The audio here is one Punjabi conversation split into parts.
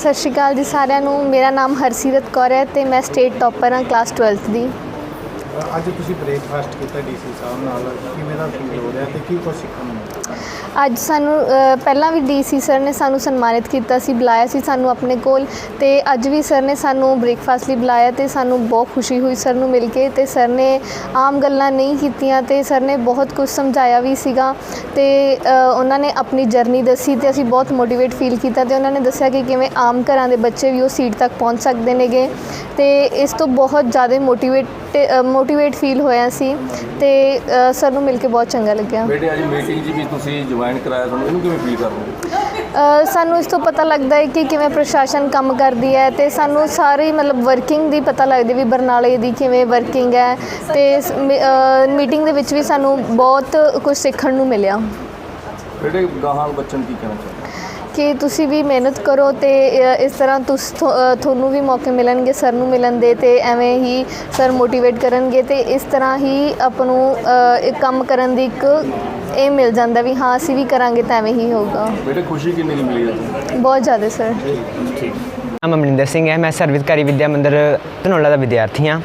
ਸਤਿ ਸ਼੍ਰੀ ਅਕਾਲ ਜੀ ਸਾਰਿਆਂ ਨੂੰ। ਮੇਰਾ ਨਾਮ ਹਰਸੀਰਤ ਕੌਰ ਹੈ ਤੇ ਮੈਂ ਸਟੇਟ ਟੌਪਰ ਹਾਂ ਕਲਾਸ 12th ਦੀ। ਅੱਜ ਤੁਸੀਂ ਬ੍ਰੇਕਫਾਸਟ ਕੀਤਾ ਡੀਸੀ ਸਾਹਿਬ ਨਾਲ। ਕਿਵੇਂ ਦਾ ਫੀਲ ਹੋ ਰਿਹਾ ਤੇ ਕੀ ਕੁਝ ਸਿੱਖਣ ਨੂੰ ਮਿਲਿਆ? ਅੱਜ ਸਾਨੂੰ ਪਹਿਲਾਂ ਵੀ ਡੀਸੀ ਸਰ ਨੇ ਸਾਨੂੰ ਸਨਮਾਨਿਤ ਕੀਤਾ ਸੀ, ਬੁਲਾਇਆ ਸੀ ਸਾਨੂੰ ਆਪਣੇ ਕੋਲ ਤੇ ਅੱਜ ਵੀ ਸਰ ਨੇ ਸਾਨੂੰ ਬ੍ਰੇਕਫਾਸਟ ਲਈ ਬੁਲਾਇਆ ਤੇ ਸਾਨੂੰ ਬਹੁਤ ਖੁਸ਼ੀ ਹੋਈ ਸਰ ਨੂੰ ਮਿਲ ਕੇ ਤੇ ਸਰ ਨੇ ਆਮ ਗੱਲਾਂ ਨਹੀਂ ਕੀਤੀਆਂ ਤੇ ਸਰ ਨੇ ਬਹੁਤ ਕੁਝ ਸਮਝਾਇਆ ਵੀ ਸੀਗਾ ਤੇ ਉਹਨਾਂ ਨੇ ਆਪਣੀ ਜਰਨੀ ਦੱਸੀ ਤੇ ਅਸੀਂ ਬਹੁਤ ਮੋਟੀਵੇਟ ਫੀਲ ਕੀਤਾ ਤੇ ਉਹਨਾਂ ਨੇ ਦੱਸਿਆ ਕਿ ਕਿਵੇਂ ਆਮ ਘਰਾਂ ਦੇ ਬੱਚੇ ਵੀ ਉਹ ਸੀਟ ਤੱਕ ਪਹੁੰਚ ਸਕਦੇ ਨੇਗੇ ਤੇ ਇਸ ਤੋਂ ਬਹੁਤ ਜ਼ਿਆਦਾ ਮੋਟੀਵੇਟ ਮੋਟੀਵੇਟ ਫੀਲ ਹੋਇਆ ਸੀ ਤੇ ਸਰ ਨੂੰ ਮਿਲ ਕੇ ਬਹੁਤ ਚੰਗਾ ਲੱਗਿਆ। ਬੇਟੇ, ਅੱਜ ਮੀਟਿੰਗ 'ਚ ਵੀ ਤੁਸੀਂ ਜੁਆਇਨ ਕਰਾਇਆ ਤੁਹਾਨੂੰ ਇਹਨੂੰ ਕਿਵੇਂ ਫੀਲ ਕਰ ਰਹੇ ਹੋ? ਅ, ਸਾਨੂੰ ਇਸ ਤੋਂ ਪਤਾ ਲੱਗਦਾ ਹੈ ਕਿ ਕਿਵੇਂ ਪ੍ਰਸ਼ਾਸਨ ਕੰਮ ਕਰਦੀ ਹੈ ਤੇ ਸਾਨੂੰ ਸਾਰੀ ਮਤਲਬ ਵਰਕਿੰਗ ਦੀ ਪਤਾ ਲੱਗਦੀ ਵੀ ਬਰਨਾਲੇ ਦੀ ਕਿਵੇਂ ਵਰਕਿੰਗ ਹੈ ਤੇ ਮੀਟਿੰਗ ਦੇ ਵਿੱਚ ਵੀ ਸਾਨੂੰ ਬਹੁਤ ਕੁਝ ਸਿੱਖਣ ਨੂੰ ਮਿਲਿਆ। ਬੇਟੇ ਗਾਹਾਂ ਬੱਚਨ ਕੀ ਕਹਿਣਾ ਚਾਹੁੰਦੇ ਕਿ ਤੁਸੀਂ ਵੀ ਮਿਹਨਤ ਕਰੋ ਤੇ ਇਸ ਤਰ੍ਹਾਂ ਤੁਸ ਤੁਹਾਨੂੰ ਵੀ ਮੌਕੇ ਮਿਲਣਗੇ ਸਰ ਨੂੰ ਮਿਲਣ ਦੇ ਤੇ ਐਵੇਂ ਹੀ ਸਰ ਮੋਟੀਵੇਟ ਕਰਨਗੇ ਤੇ ਇਸ ਤਰ੍ਹਾਂ ਹੀ ਆਪ ਨੂੰ ਇੱਕ ਕੰਮ ਕਰਨ ਦੀ ਇੱਕ ਇਹ ਮਿਲ ਜਾਂਦਾ ਵੀ ਹਾਂ ਅਸੀਂ ਵੀ ਕਰਾਂਗੇ ਤਾਂ ਐਵੇਂ ਹੀ ਹੋਊਗਾ। ਬੇਟੇ ਖੁਸ਼ੀ ਕਿੰਨੀ ਕੁ ਮਿਲੀ ਅੱਜ? ਬਹੁਤ ਜ਼ਿਆਦਾ ਸਰ। ਨਾਮ ਅਮਰਿੰਦਰ ਸਿੰਘ ਹੈ ਮੈਂ ਸਰਵਿਸਕਾਰੀ ਵਿਦਿਆ ਮੰਦਿਰ ਧਨੌਲਾ ਦਾ ਵਿਦਿਆਰਥੀ ਹਾਂ।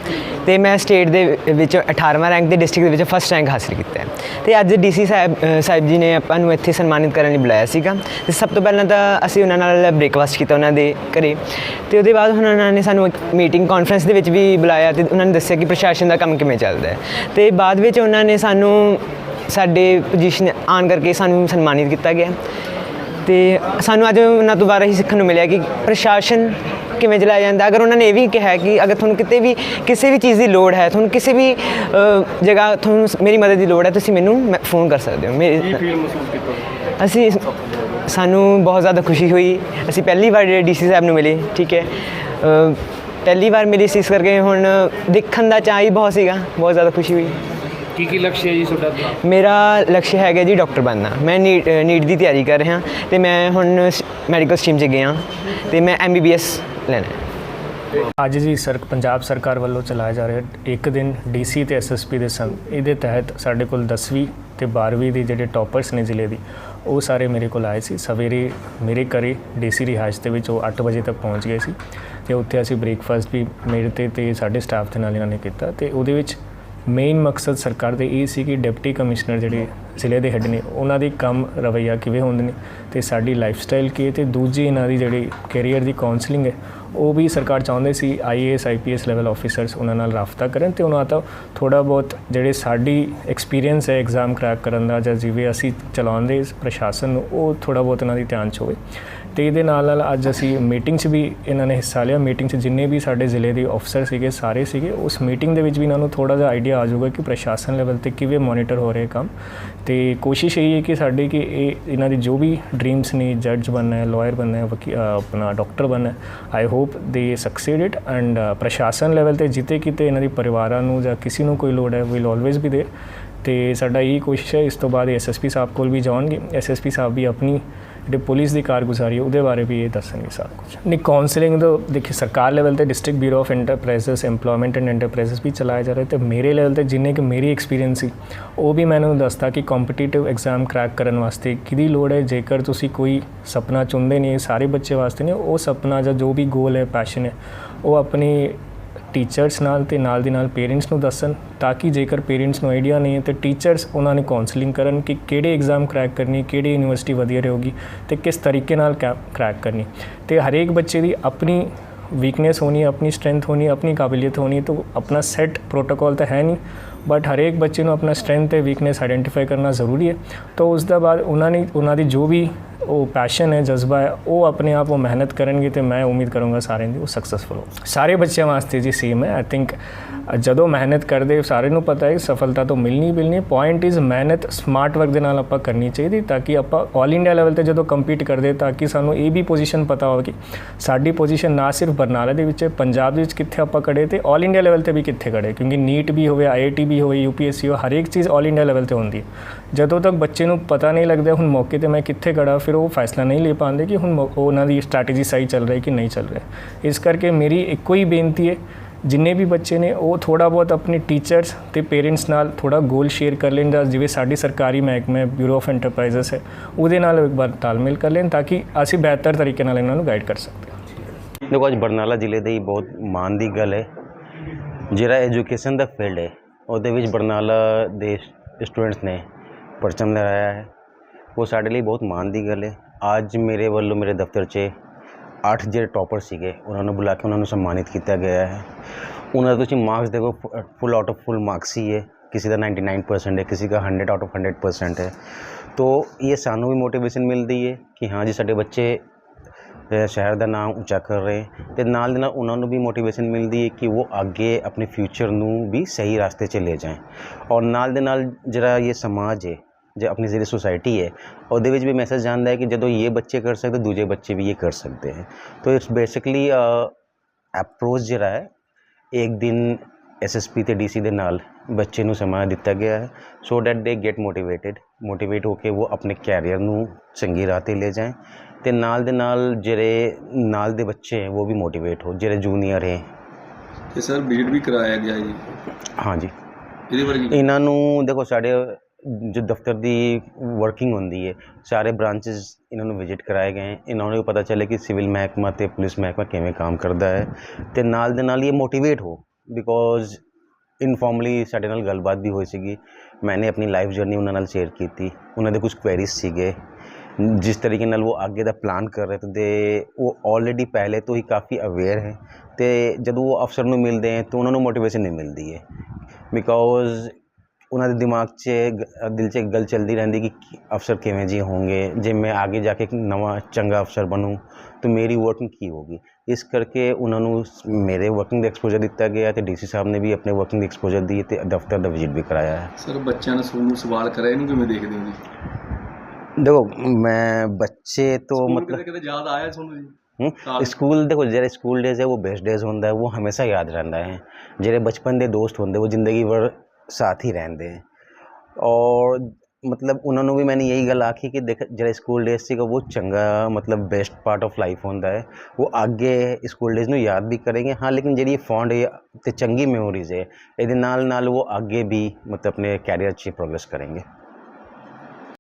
ਤੇ ਮੈਂ ਸਟੇਟ ਦੇ ਵਿੱਚ 18ਵਾਂ ਰੈਂਕ ਤੇ ਡਿਸਟ੍ਰਿਕਟ ਦੇ ਵਿੱਚ ਫਸਟ ਰੈਂਕ ਹਾਸਿਲ ਕੀਤਾ ਹੈ। ਤੇ ਅੱਜ ਡੀਸੀ ਸਾਹਿਬ ਸਾਹਿਬ ਜੀ ਨੇ ਆਪਾਂ ਨੂੰ ਇੱਥੇ ਸਨਮਾਨਿਤ ਕਰਨ ਲਈ ਬੁਲਾਇਆ ਸੀਗਾ। ਤੇ ਸਭ ਤੋਂ ਪਹਿਲਾਂ ਤਾਂ ਅਸੀਂ ਉਹਨਾਂ ਨਾਲ ਬ੍ਰੇਕਫਾਸਟ ਕੀਤਾ ਉਹਨਾਂ ਦੇ ਘਰੇ। ਤੇ ਉਹਦੇ ਬਾਅਦ ਹੁਣ ਉਹਨਾਂ ਨੇ ਸਾਨੂੰ ਇੱਕ ਮੀਟਿੰਗ ਕਾਨਫਰੰਸ ਦੇ ਵਿੱਚ ਵੀ ਬੁਲਾਇਆ ਤੇ ਉਹਨਾਂ ਨੇ ਦੱਸਿਆ ਕਿ ਪ੍ਰਸ਼ਾਸਨ ਦਾ ਕੰਮ ਕਿਵੇਂ ਚੱਲਦਾ ਹੈ। ਤੇ ਬਾਅਦ ਵਿੱਚ ਉਹਨਾਂ ਨੇ ਸਾਨੂੰ ਸਾਡੇ ਪੋਜੀਸ਼ਨ ਆਨ ਕਰਕੇ ਸਾਨੂੰ ਸਨਮਾਨਿਤ ਕੀਤਾ ਗਿਆ। ਤੇ ਸਾਨੂੰ ਅੱਜ ਉਹਨਾਂ ਤੋਂ ਬਾਰੇ ਹੀ ਸਿੱਖਣ ਨੂੰ ਮਿਲਿਆ ਕਿ ਪ੍ਰਸ਼ਾਸਨ ਕਿਵੇਂ ਚਲਾਇਆ ਜਾਂਦਾ ਅਗਰ ਉਹਨਾਂ ਨੇ ਇਹ ਵੀ ਕਿਹਾ ਕਿ ਅਗਰ ਤੁਹਾਨੂੰ ਕਿਤੇ ਵੀ ਕਿਸੇ ਵੀ ਚੀਜ਼ ਦੀ ਲੋੜ ਹੈ ਤੁਹਾਨੂੰ ਕਿਸੇ ਵੀ ਜਗ੍ਹਾ ਤੁਹਾਨੂੰ ਮੇਰੀ ਮਦਦ ਦੀ ਲੋੜ ਹੈ ਤੁਸੀਂ ਮੈਨੂੰ ਫੋਨ ਕਰ ਸਕਦੇ ਹੋ। ਮੇਰੇ ਫੀਲ ਮਹਿਸੂਸ ਕੀਤਾ? ਅਸੀਂ ਸਾਨੂੰ ਬਹੁਤ ਜ਼ਿਆਦਾ ਖੁਸ਼ੀ ਹੋਈ। ਅਸੀਂ ਪਹਿਲੀ ਵਾਰ ਡੀਸੀ ਸਾਹਿਬ ਨੂੰ ਮਿਲੇ ਠੀਕ ਹੈ। ਪਹਿਲੀ ਵਾਰ ਮਿਲੀ ਸੀ ਇਸ ਕਰਕੇ ਹੁਣ ਦੇਖਣ ਦਾ ਚਾਅ ਹੀ ਬਹੁਤ ਸੀਗਾ ਬਹੁਤ ਜ਼ਿਆਦਾ ਖੁਸ਼ੀ ਹੋਈ। ਕੀ ਕੀ ਲਕਸ਼ ਹੈ ਜੀ ਤੁਹਾਡਾ? ਮੇਰਾ ਲਕਸ਼ ਹੈਗਾ ਜੀ ਡਾਕਟਰ ਬਣਨਾ। ਮੈਂ ਨੀਟ ਦੀ ਤਿਆਰੀ ਕਰ ਰਿਹਾ ਤੇ ਮੈਂ ਹੁਣ ਮੈਡੀਕਲ ਸਟਰੀਮ 'ਚ ਗਿਆ ਤੇ ਮੈਂ ਐਮਬੀਬੀਐਸ ਲੈਣਾ। ਅੱਜ ਜੀ ਸਰ, ਪੰਜਾਬ ਸਰਕਾਰ ਵੱਲੋਂ ਚਲਾਇਆ ਜਾ ਰਿਹਾ ਇੱਕ ਦਿਨ ਡੀਸੀ ਤੇ ਐਸਐਸਪੀ ਦੇ ਸੰਗ। ਇਹਦੇ ਤਹਿਤ ਸਾਡੇ ਕੋਲ 10ਵੀਂ ਤੇ 12ਵੀਂ ਦੇ ਜਿਹੜੇ ਟੌਪਰਸ ਨੇ ਜ਼ਿਲ੍ਹੇ ਦੀ, ਉਹ ਸਾਰੇ ਮੇਰੇ ਕੋਲ ਆਏ ਸੀ। ਸਵੇਰੇ ਮੇਰੇ ਘਰੇ ਡੀਸੀ ਰਿਹਾਇਸ਼ ਦੇ ਵਿੱਚ ਉਹ 8 ਵਜੇ ਤੱਕ ਪਹੁੰਚ ਗਏ ਸੀ ਤੇ ਉੱਥੇ ਅਸੀਂ ਬ੍ਰੇਕਫਾਸਟ ਵੀ ਮੇਰੇ ਤੇ ਤੇ ਸਾਡੇ ਸਟਾਫ ਦੇ ਨਾਲ ਇਹਨਾਂ ਨੇ ਕੀਤਾ ਤੇ ਉਹਦੇ ਵਿੱਚ ਮੇਨ ਮਕਸਦ ਸਰਕਾਰ ਦੇ ਇਹ ਸੀ ਕਿ ਡਿਪਟੀ ਕਮਿਸ਼ਨਰ ਜਿਹੜੇ ਜ਼ਿਲ੍ਹੇ ਦੇ ਹੈੱਡ ਨੇ, ਉਹਨਾਂ ਦੇ ਕੰਮ ਰਵੱਈਆ ਕਿਵੇਂ ਹੁੰਦੇ ਨੇ ਤੇ ਸਾਡੀ ਲਾਈਫ ਸਟਾਈਲ ਕੀ ਹੈ ਤੇ ਦੂਜੀ ਇਹਨਾਂ ਦੀ ਜਿਹੜੀ ਕੈਰੀਅਰ ਦੀ ਕਾਉਂਸਲਿੰਗ ਹੈ, ਉਹ ਵੀ ਸਰਕਾਰ ਚਾਹੁੰਦੇ ਸੀ ਆਈਏਐਸ ਆਈਪੀਐਸ ਲੈਵਲ ਆਫੀਸਰਸ ਉਹਨਾਂ ਨਾਲ ਰਾਫਤਾ ਕਰਨ ਤੇ ਉਹਨਾਂ ਦਾ ਥੋੜਾ ਬਹੁਤ ਜਿਹੜੇ ਸਾਡੀ ਐਕਸਪੀਰੀਅੰਸ ਹੈ ਐਗਜ਼ਾਮ ਕ੍ਰੈਕ ਕਰਨ ਦਾ ਜਾਂ ਜਿਵੇਂ ਅਸੀਂ ਚਲਾਉਂਦੇ ਪ੍ਰਸ਼ਾਸਨ ਨੂੰ, ਉਹ ਥੋੜਾ ਬਹੁਤ ਇਹਨਾਂ ਦੀ ਧਿਆਨ 'ਚ ਹੋਵੇ। ਤੇ ਇਹਦੇ ਨਾਲ ਨਾਲ ਅੱਜ ਅਸੀਂ ਮੀਟਿੰਗ 'ਚ ਵੀ ਇਹਨਾਂ ਨੇ ਹਿੱਸਾ ਲਿਆ। ਮੀਟਿੰਗ 'ਚ ਜਿੰਨੇ ਵੀ ਸਾਡੇ ਜ਼ਿਲ੍ਹੇ ਦੇ ਅਫਸਰ ਸੀਗੇ, ਸਾਰੇ ਸੀਗੇ, ਉਸ ਮੀਟਿੰਗ ਦੇ ਵਿੱਚ ਵੀ ਇਹਨਾਂ ਨੂੰ ਥੋੜਾ ਜਿਹਾ ਆਈਡੀਆ ਆ ਜਾਊਗਾ ਕਿ ਪ੍ਰਸ਼ਾਸਨ ਲੈਵਲ ਤੇ ਕਿਵੇਂ ਮੋਨੀਟਰ ਹੋ ਰਿਹਾ ਕੰਮ। ਤੇ ਕੋਸ਼ਿਸ਼ ਇਹ ਹੈ ਕਿ ਸਾਡੇ ਕਿ ਇਹ ਇਹਨਾਂ ਦੀ ਜੋ ਵੀ ਡ੍ਰੀਮਸ ਨੇ ਜੱਜ ਬਣਨਾ ਹੈ ਲਾਇਰ ਬਣਨਾ ਹੈ ਆਪਣਾ ਡਾਕਟਰ ਬਣਨਾ ਹੈ I hope they succeed it and ਪ੍ਰਸ਼ਾਸਨ ਲੈਵਲ ਤੇ ਜਿੱਤੇ ਕਿਤੇ ਇਹਨਾਂ ਦੀ ਪਰਿਵਾਰਾਂ ਨੂੰ ਜਾਂ ਕਿਸੇ ਨੂੰ ਕੋਈ ਲੋੜ ਹੈ ਵਿਲ ਆਲਵੇਜ਼ ਵੀ ਦੇ ਤੇ ਸਾਡਾ ਇਹ ਕੋਸ਼ਿਸ਼ ਹੈ, ਇਸ ਤੋਂ ਬਾਅਦ ਐਸਐਸਪੀ ਸਾਹਿਬ ਕੋਲ ਵੀ ਜਾਣਗੇ ਐਸਐਸਪੀ ਸਾਹਿਬ ਵੀ ਆਪਣੀ ਜਿਹੜੇ ਪੁਲਿਸ ਦੀ ਕਾਰਗੁਜ਼ਾਰੀ ਹੈ, ਉਹਦੇ ਬਾਰੇ ਵੀ ਇਹ ਦੱਸਣਗੇ ਸਾਰਾ ਕੁਝ ਨਹੀਂ ਕਾਉਂਸਲਿੰਗ ਤਾਂ ਦੇਖੀ, ਸਰਕਾਰ ਲੈਵਲ ਤੇ district bureau of enterprises employment and enterprises ਵੀ ਚਲਾਇਆ ਜਾ ਰਿਹਾ ਤੇ ਮੇਰੇ ਲੈਵਲ ਤੇ ਜਿੰਨੇ ਕਿ ਮੇਰੀ ਐਕਸਪੀਰੀਅੰਸ ਸੀ, ਉਹ ਵੀ ਮੈਨੂੰ ਦੱਸਦਾ ਕਿ ਕੰਪੀਟੀਟਿਵ ਐਗਜ਼ਾਮ ਕ੍ਰੈਕ ਕਰਨ ਵਾਸਤੇ ਕਿਹਦੀ ਲੋੜ ਹੈ, ਜੇਕਰ ਤੁਸੀਂ ਕੋਈ ਸੁਪਨਾ ਚੁਣਦੇ ਨਹੀਂ, ਸਾਰੇ ਬੱਚੇ ਵਾਸਤੇ ਨਹੀਂ, ਉਹ ਸੁਪਨਾ ਜਾਂ ਜੋ ਵੀ ਗੋਲ ਹੈ ਪੈਸ਼ਨ ਹੈ, ਉਹ ਆਪਣੀ ਟੀਚਰਸ ਨਾਲ ਤੇ ਨਾਲ ਦੀ ਨਾਲ ਪੇਰੈਂਟਸ ਨੂੰ ਦੱਸਣ ਤਾਂ ਕਿ ਜੇਕਰ ਪੇਰੈਂਟਸ ਨੂੰ ਆਈਡੀਆ ਨਹੀਂ ਹੈ ਤੇ ਟੀਚਰਸ ਉਹਨਾਂ ਨੇ ਕਾਉਂਸਲਿੰਗ ਕਰਨ ਕਿ ਕਿਹੜੇ ਐਗਜ਼ਾਮ ਕ੍ਰੈਕ ਕਰਨੀ, ਕਿਹੜੀ ਯੂਨੀਵਰਸਿਟੀ ਵਧੀਆ ਰਹੇਗੀ ਤੇ ਕਿਸ ਤਰੀਕੇ ਨਾਲ ਕ੍ਰੈਕ ਕਰਨੀ। ਤੇ ਹਰੇਕ ਬੱਚੇ ਦੀ ਆਪਣੀ ਵੀਕਨੈਸ ਹੋਣੀ, ਆਪਣੀ ਸਟਰੈਂਥ ਹੋਣੀ, ਆਪਣੀ ਕਾਬਲੀਅਤ ਹੋਣੀ, ਤਾਂ ਆਪਣਾ ਸੈੱਟ ਪ੍ਰੋਟੋਕੋਲ ਤਾਂ ਹੈ ਨਹੀਂ। ਬਟ ਹਰੇਕ ਬੱਚੇ ਨੂੰ ਆਪਣਾ ਸਟਰੈਂਥ ਤੇ ਵੀਕਨੈਸ ਆਇਡੈਂਟੀਫਾਈ ਕਰਨਾ ਜ਼ਰੂਰੀ ਹੈ। ਤਾਂ ਉਸ ਦਾ ਬਾਅਦ ਉਹਨਾਂ ਨੇ, ਉਹਨਾਂ ਦੀ ਜੋ ਵੀ ਉਹ ਪੈਸ਼ਨ ਹੈ, ਜਜ਼ਬਾ ਹੈ, ਉਹ ਆਪਣੇ ਆਪ ਉਹ ਮਿਹਨਤ ਕਰਨਗੇ ਤੇ ਮੈਂ ਉਮੀਦ ਕਰੂੰਗਾ ਸਾਰਿਆਂ ਦੀ ਉਹ ਸਕਸੈਸਫੁਲ ਹੋ ਸਾਰੇ ਬੱਚਿਆਂ ਵਾਸਤੇ ਜੀ ਸੇਮ ਹੈ। ਆਈ ਥਿੰਕ ਜਦੋਂ ਮਿਹਨਤ ਕਰਦੇ ਸਾਰੇ ਨੂੰ ਪਤਾ ਹੈ, ਸਫਲਤਾ ਤਾਂ ਮਿਲਣੀ ਹੀ। ਮਿਲਣੀ ਪੁਆਇੰਟ ਇਜ਼ ਮਿਹਨਤ ਸਮਾਰਟ ਵਰਕ ਦੇ ਨਾਲ ਆਪਾਂ ਕਰਨੀ ਚਾਹੀਦੀ ਤਾਂ ਕਿ ਆਪਾਂ 올 ਇੰਡੀਆ ਲੈਵਲ ਤੇ ਜਦੋਂ ਕੰਪੀਟ ਕਰਦੇ ਤਾਂ ਕਿ ਸਾਨੂੰ ਇਹ ਵੀ ਪੋਜੀਸ਼ਨ ਪਤਾ ਹੋਵੇ ਕਿ ਸਾਡੀ ਪੋਜੀਸ਼ਨ ਨਾ ਸਿਰਫ ਬਰਨਾਲਾ ਦੇ ਵਿੱਚ ਪੰਜਾਬ ਦੇ ਵਿੱਚ ਕਿੱਥੇ ਆਪਾਂ ਖੜੇ ਤੇ 올 ਇੰਡੀਆ ਲੈਵਲ ਤੇ ਵੀ ਕਿੱਥੇ ਖੜੇ ਕਿਉਂਕਿ ਨੀਟ ਵੀ ਹੋਵੇ ਆਈਆਈਟੀ ਵੀ ਹੋਵੇ ਯੂਪੀਐਸਸੀ ਹੋ ਹਰੇਕ ਚੀਜ਼ 올 ਇੰਡੀਆ ਲੈਵਲ ਤੇ ਹੁੰਦੀ ਹੈ। ਜਦੋਂ ਤੱਕ ਬੱਚੇ ਨੂੰ ਪਤਾ ਨਹੀਂ ਲੱਗਦਾ ਹੁਣ ਮੌਕੇ ਤੇ ਮੈਂ ਕਿੱਥੇ ਖੜਾ ਫਿਰ ਉਹ ਫੈਸਲਾ ਨਹੀਂ ਲੈ ਪਾਉਂਦੇ ਕਿ ਹੁਣ ਉਹਨਾਂ ਦੀ ਸਟ੍ਰੈਟਜੀ ਸਹੀ ਚੱਲ ਰਹੀ ਕਿ ਨਹੀਂ ਚੱਲ ਰਹੀ। ਇਸ ਕਰਕੇ ਮੇਰੀ ਇੱਕੋ ਹੀ ਬੇਨਤੀ ਹੈ, ਜਿੰਨੇ ਵੀ ਬੱਚੇ ਨੇ ਉਹ ਥੋੜਾ ਬਹੁਤ ਆਪਣੇ ਟੀਚਰਸ ਤੇ ਪੇਰੈਂਟਸ ਨਾਲ ਥੋੜਾ ਗੋਲ ਸ਼ੇਅਰ ਕਰ ਲੈਣ ਦਾ, ਜਿਵੇਂ ਸਾਡੀ ਸਰਕਾਰੀ ਮਹਿਕਮੇ ਹੈ ਬਿਊਰੋ ਆਫ ਐਂਟਰਪ੍ਰਾਈਜ਼ਸ ਹੈ, ਉਹਦੇ ਨਾਲ ਇੱਕ ਵਾਰ ਤਾਲਮੇਲ ਕਰ ਲੈਣ ਤਾਂ ਕਿ ਅਸੀਂ ਬਿਹਤਰ ਤਰੀਕੇ ਨਾਲ ਇਹਨਾਂ ਨੂੰ ਗਾਈਡ ਕਰ ਸਕਦੇ ਹਾਂ ਦੇਖੋ, ਅੱਜ ਬਰਨਾਲਾ ਜ਼ਿਲ੍ਹੇ ਦੀ ਬਹੁਤ ਮਾਣ ਦੀ ਗੱਲ ਹੈ। ਜਿਹੜਾ ਐਜੂਕੇਸ਼ਨ ਦਾ ਫੀਲਡ ਹੈ ਉਹਦੇ ਵਿੱਚ ਬਰਨਾਲਾ ਦੇ ਸਟੂਡੈਂਟਸ ਨੇ ਪਰਚਮ ਲਹਿਰਾਇਆ ਹੈ। ਉਹ ਸਾਡੇ ਲਈ ਬਹੁਤ ਮਾਣ ਦੀ ਗੱਲ ਹੈ। ਅੱਜ ਮੇਰੇ ਵੱਲੋਂ ਮੇਰੇ ਦਫ਼ਤਰ 'ਚ ਅੱਠ ਜਿਹੜੇ ਟੌਪਰ ਸੀਗੇ, ਉਹਨਾਂ ਨੂੰ ਬੁਲਾ ਕੇ ਉਹਨਾਂ ਨੂੰ ਸਨਮਾਨਿਤ ਕੀਤਾ ਗਿਆ ਹੈ। ਉਹਨਾਂ ਦੇ ਤੁਸੀਂ ਮਾਰਕਸ ਦੇਖੋ full out of full marks ਹੀ ਹੈ। ਕਿਸੇ ਦਾ 99% ਹੈ, ਕਿਸੇ ਦਾ 100 ਆਊਟ ਆਫ 100% ਹੈ। तो ये ਸਾਨੂੰ ਵੀ ਮੋਟੀਵੇਸ਼ਨ ਮਿਲਦੀ ਹੈ ਕਿ ਹਾਂ ਜੀ, ਸਾਡੇ ਬੱਚੇ ਸ਼ਹਿਰ ਦਾ ਨਾਮ ਉੱਚਾ ਕਰ ਰਹੇ ਤੇ ਨਾਲ ਦੇ ਨਾਲ ਉਹਨਾਂ ਨੂੰ ਵੀ ਮੋਟੀਵੇਸ਼ਨ ਮਿਲਦੀ ਹੈ ਕਿ ਉਹ ਅੱਗੇ ਆਪਣੇ ਫਿਊਚਰ ਨੂੰ ਵੀ ਸਹੀ ਰਸਤੇ 'ਚ ਲੈ ਜਾਏ ਔਰ ਨਾਲ ਦੇ ਨਾਲ ਜਿਹੜਾ ਇਹ ਸਮਾਜ ਹੈ, ਜੇ ਆਪਣੀ ਜਿਹੜੀ ਸੁਸਾਇਟੀ ਹੈ, ਉਹਦੇ ਵਿੱਚ ਵੀ ਮੈਸੇਜ ਜਾਂਦਾ ਹੈ ਕਿ ਜਦੋਂ ਇਹ ਬੱਚੇ ਕਰ ਸਕਦੇ, ਦੂਜੇ ਬੱਚੇ ਵੀ ਇਹ ਕਰ ਸਕਦੇ ਹੈ। ਤੋ ਇਟਸ ਬੇਸਿਕਲੀ ਅਪਰੋਚ ਜਿਹੜਾ ਹੈ, ਇੱਕ ਦਿਨ ਐਸਐਸਪੀ ਤੇ ਡੀਸੀ ਦੇ ਨਾਲ ਬੱਚੇ ਨੂੰ ਸਮਾਂ ਦਿੱਤਾ ਗਿਆ ਹੈ so that they get motivated motivate ਹੋ ਕੇ ਉਹ ਆਪਣੇ ਕੈਰੀਅਰ ਨੂੰ ਚੰਗੀ ਰਾਹ 'ਤੇ ਲੈ ਜਾਏ ਤੇ ਨਾਲ ਦੇ ਨਾਲ ਜਿਹੜੇ ਨਾਲ ਦੇ ਬੱਚੇ ਹੈ ਉਹ ਵੀ ਮੋਟੀਵੇਟ ਹੋ ਜਿਹੜੇ ਜੂਨੀਅਰ ਹੈ। ਤੇ ਸਰ ਬੀਡ ਵੀ ਕਰਾਇਆ ਗਿਆ ਜੀ? ਹਾਂਜੀ। ਇਹਦੇ ਕੀ ਇਹਨਾਂ ਨੂੰ ਦੇਖੋ ਸਾਡੇ ਜੋ ਦਫ਼ਤਰ ਦੀ ਵਰਕਿੰਗ ਹੁੰਦੀ ਹੈ ਸਾਰੇ ਬ੍ਰਾਂਚਸ ਇਹਨਾਂ ਨੂੰ ਵਿਜ਼ਿਟ ਕਰਾਏ ਗਏ। ਇਹਨਾਂ ਨੂੰ ਪਤਾ ਚੱਲੇ ਕਿ ਸਿਵਲ ਮਹਿਕਮਾ ਤੇ ਪੁਲਿਸ ਮਹਿਕਮਾ ਕਿਵੇਂ ਕੰਮ ਕਰਦਾ ਹੈ। ਤੇ ਨਾਲ ਦੇ ਨਾਲ ਇਹ ਮੋਟੀਵੇਟ ਹੋ ਬਿਕੋਜ਼ ਇਨਫੋਰਮਲੀ ਸਾਡੇ ਨਾਲ ਗੱਲਬਾਤ ਵੀ ਹੋਈ ਸੀਗੀ। ਮੈंने ਆਪਣੀ ਲਾਈਫ ਜਰਨੀ ਉਹਨਾਂ ਨਾਲ ਸ਼ੇਅਰ ਕੀਤੀ। ਉਹਨਾਂ ਦੇ ਕੁਝ ਕੁਐਰੀਜ਼ ਸੀਗੇ। ਜਿਸ ਤਰੀਕੇ ਨਾਲ ਉਹ ਅੱਗੇ ਦਾ ਪਲਾਨ ਕਰ ਰਹੇ ਤੇ ਉਹ ਆਲਰੇਡੀ ਪਹਿਲੇ ਤੋਂ ਹੀ ਕਾਫੀ ਅਵੇਅਰ ਹੈ ਤੇ ਜਦੋਂ ਉਹ ਅਫਸਰ ਨੂੰ ਮਿਲਦੇ ਹੈ ਤਾਂ ਉਹਨਾਂ ਨੂੰ ਮੋਟੀਵੇਸ਼ਨ ਨਹੀਂ ਮਿਲਦੀ ਹੈ ਬਿਕੋਜ਼ ਉਹਨਾਂ ਦੇ ਦਿਮਾਗ 'ਚ ਦਿਲ 'ਚ ਗੱਲ ਚੱਲਦੀ ਰਹਿੰਦੀ ਕਿ ਅਫਸਰ ਕਿਵੇਂ ਜੀ ਹੋਣਗੇ ਜੇ ਮੈਂ ਅੱਗੇ ਜਾ ਕੇ ਇੱਕ ਨਵਾਂ ਚੰਗਾ ਅਫਸਰ ਬਣੂੰ ਤਾਂ ਮੇਰੀ ਵਰਕਿੰਗ ਕੀ ਹੋਗੀ ਇਸ ਕਰਕੇ ਉਹਨਾਂ ਨੂੰ ਮੇਰੇ ਵਰਕਿੰਗ ਦਾ ਐਕਸਪੋਜ਼ਰ ਦਿੱਤਾ ਗਿਆ ਤੇ ਡੀਸੀ ਸਾਹਿਬ ਨੇ ਵੀ ਆਪਣੇ ਵਰਕਿੰਗ ਦਾ ਐਕਸਪੋਜ਼ਰ ਦੀ ਤੇ ਦਫ਼ਤਰ ਦਾ ਵਿਜ਼ਿਟ ਵੀ ਕਰਾਇਆ ਹੈ ਸਰ ਬੱਚਿਆਂ ਨੇ ਤੁਹਾਨੂੰ ਸਵਾਲ ਕਰਿਆ ਇਹਨੂੰ ਕਿਵੇਂ ਦੇਖਦੇ ਹੋ ਜੀ देखो मैं बच्चे तो मतलब ਕਿਤੇ ਯਾਦ ਆਇਆ ਤੁਹਾਨੂੰ ਜੀ ਹੂੰ? ਹਾਂ। ਸਕੂਲ ਦੇਖੋ ਜਿਹੜੇ ਸਕੂਲ ਡੇਜ਼ ਹੈ ਉਹ ਬੈਸਟ ਡੇਜ਼ ਹੁੰਦਾ ਹੈ ਉਹ ਹਮੇਸ਼ਾ ਯਾਦ ਰਹਿੰਦਾ ਹੈ ਜਿਹੜੇ ਬਚਪਨ ਦੇ ਦੋਸਤ ਹੁੰਦੇ ਉਹ ਜ਼ਿੰਦਗੀ ਭਰ ਸਾਥ ਹੀ ਰਹਿੰਦੇ ਹੈ ਔਰ ਮਤਲਬ ਉਹਨਾਂ ਨੂੰ ਵੀ ਮੈਨੇ ਇਹੀ ਗੱਲ ਆਖੀ ਕਿ ਦੇਖ ਜਿਹੜਾ ਸਕੂਲ ਡੇਜ਼ ਸੀਗਾ ਉਹ ਚੰਗਾ ਮਤਲਬ ਬੈਸਟ ਪਾਰਟ ਆਫ ਲਾਈਫ ਹੁੰਦਾ ਹੈ ਉਹ ਅੱਗੇ ਸਕੂਲ ਡੇਜ਼ ਨੂੰ ਯਾਦ ਵੀ ਕਰਨਗੇ ਹਾਂ ਲੇਕਿਨ ਜਿਹੜੀ ਫੌਂਡ ਹੈ ਤੇ ਚੰਗੀ ਮੈਮੋਰੀਜ਼ ਹੈ ਇਹਦੇ ਨਾਲ ਨਾਲ ਉਹ ਅੱਗੇ ਵੀ ਮਤਲਬ ਆਪਣੇ ਕੈਰੀਅਰ 'ਚ ਪ੍ਰੋਗਰੈਸ ਕਰਨਗੇ